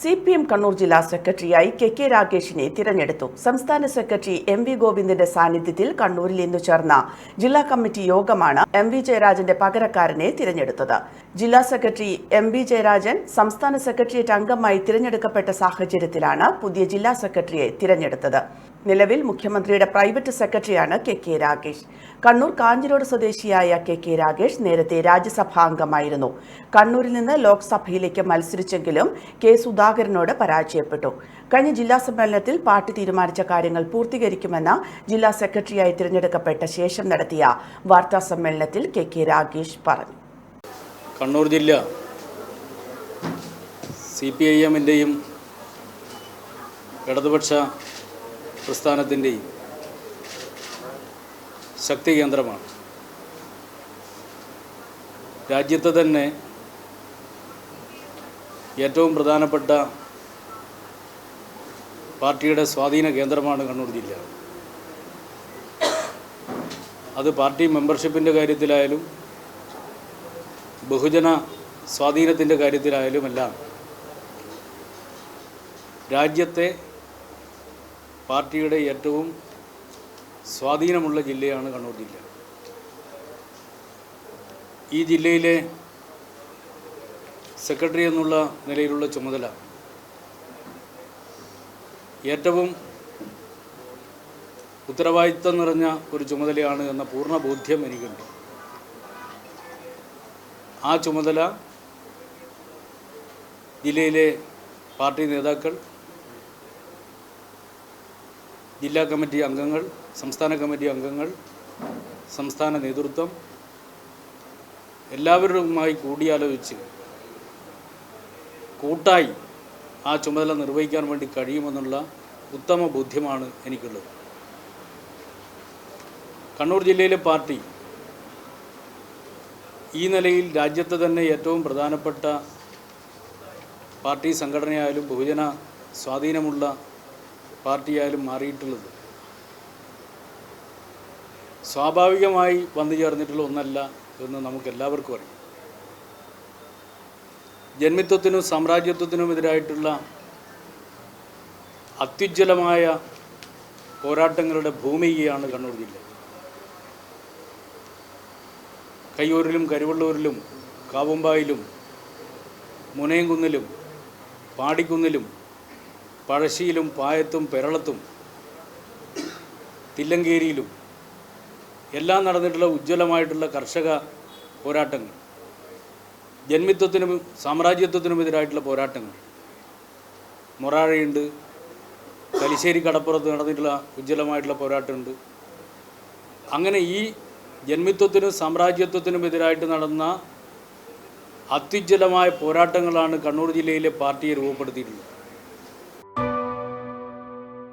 C P M Kannur ജില്ലാ സെക്രട്ടറിയായി K K രാകേഷിനെ തിരഞ്ഞെടുത്തു. സംസ്ഥാന സെക്രട്ടറി എം വി ഗോവിന്ദന്റെ സാന്നിധ്യത്തിൽ കണ്ണൂരിൽ ഇന്നു ചേർന്ന ജില്ലാ കമ്മിറ്റി യോഗമാണ് എം വി ജയരാജന്റെ പകരക്കാരനെ തിരഞ്ഞെടുത്തത്. ജില്ലാ സെക്രട്ടറി എം വി ജയരാജൻ സംസ്ഥാന സെക്രട്ടേറിയറ്റ് അംഗമായി തിരഞ്ഞെടുക്കപ്പെട്ട സാഹചര്യത്തിലാണ് പുതിയ ജില്ലാ സെക്രട്ടറിയെ തിരഞ്ഞെടുത്തത്. നിലവിൽ മുഖ്യമന്ത്രിയുടെ പ്രൈവറ്റ് സെക്രട്ടറിയാണ് കെ കെ രാഗേഷ് കണ്ണൂർ കാഞ്ഞിരോട് സ്വദേശിയായ കെ കെ രാഗേഷ് നേരത്തെ രാജ്യസഭാ അംഗമായിരുന്നു കണ്ണൂരിൽ നിന്ന് ലോക്സഭയിലേക്ക് മത്സരിച്ചെങ്കിലും കെ സുധാകരനോട് പരാജയപ്പെട്ടു. കഴിഞ്ഞ ജില്ലാ സമ്മേളനത്തിൽ പാർട്ടി തീരുമാനിച്ച കാര്യങ്ങൾ പൂർത്തീകരിക്കുമെന്ന് ജില്ലാ സെക്രട്ടറിയായി തിരഞ്ഞെടുക്കപ്പെട്ട ശേഷം നടത്തിയ വാർത്താ സമ്മേളനത്തിൽ കെ കെ രാഗേഷ് പറഞ്ഞു. കണ്ണൂർ ജില്ല സി പി ഐ എമ്മിന്റെയും ഇടതുപക്ഷ പ്രസ്ഥാനത്തിന്റെയും ശക്തി കേന്ദ്രമാണ്. രാജ്യത്തെ തന്നെ ഏറ്റവും പ്രധാനപ്പെട്ട പാർട്ടിയുടെ സ്വാധീന കേന്ദ്രമാണ് കണ്ണൂർ ജില്ല. അത് പാർട്ടി മെമ്പർഷിപ്പിന്റെ കാര്യത്തിലായാലും ബഹുജന സ്വാധീനത്തിന്റെ കാര്യത്തിലായാലും എല്ലാം രാജ്യത്തെ പാർട്ടിയുടെ ഏറ്റവും സ്വാധീനമുള്ള ജില്ലയാണ് കണ്ണൂർ ജില്ല. ഈ ജില്ലയിലെ സെക്രട്ടറി എന്നുള്ള നിലയിലുള്ള ചുമതല ഏറ്റവും ഉത്തരവാദിത്വം നിറഞ്ഞ ഒരു ചുമതലയാണ് എന്ന പൂർണ ബോധ്യം എനിക്കുണ്ട്. ആ ചുമതല ജില്ലയിലെ പാർട്ടി നേതാക്കൾ ജില്ലാ കമ്മിറ്റി അംഗങ്ങൾ സംസ്ഥാന കമ്മിറ്റി അംഗങ്ങൾ സംസ്ഥാന നേതൃത്വം എല്ലാവരുമായി കൂടിയാലോചിച്ച് കൂട്ടായി ആ ചുമതല നിർവഹിക്കാൻ വേണ്ടി കഴിയുമെന്നുള്ള ഉത്തമ ബോധ്യമാണ് എനിക്കുള്ളത്. കണ്ണൂർ ജില്ലയിലെ പാർട്ടി ഈ നിലയിൽ രാജ്യത്തെ തന്നെ ഏറ്റവും പ്രധാനപ്പെട്ട പാർട്ടി സംഘടനയായാലും ബഹുജന സ്വാധീനമുള്ള പാർട്ടിയായാലും മാറിയിട്ടുള്ളത്. സ്വാഭാവികമായി വന്നു ചേർന്നിട്ടുള്ള ഒന്നല്ല എന്ന് നമുക്ക് എല്ലാവർക്കും അറിയാം. ജന്മിത്വത്തിനും സാമ്രാജ്യത്വത്തിനും എതിരായിട്ടുള്ള അത്യുജ്വലമായ പോരാട്ടങ്ങളുടെ ഭൂമികയാണ് കണ്ണൂർ ജില്ല. കയ്യൂരിലും കരുവള്ളൂരിലും കാവുമ്പായിലും മുനയംകുന്നിലും പാടിക്കുന്നിലും പഴശ്ശിയിലും പായത്തും പെരളത്തും തില്ലങ്കേരിയിലും എല്ലാം നടന്നിട്ടുള്ള ഉജ്ജ്വലമായിട്ടുള്ള കർഷക പോരാട്ടങ്ങൾ. ജന്മിത്വത്തിനും സാമ്രാജ്യത്വത്തിനുമെതിരായിട്ടുള്ള പോരാട്ടങ്ങൾ. മൊറാഴയുണ്ട് കലിശ്ശേരി കടപ്പുറത്ത് നടന്നിട്ടുള്ള ഉജ്ജ്വലമായിട്ടുള്ള പോരാട്ടമുണ്ട്. അങ്ങനെ ഈ ജന്മിത്വത്തിനും സാമ്രാജ്യത്വത്തിനും എതിരായിട്ട് നടന്ന അത്യുജ്വലമായ പോരാട്ടങ്ങളാണ് കണ്ണൂർ ജില്ലയിലെ പാർട്ടിയെ രൂപപ്പെടുത്തിയിട്ടുള്ളത്.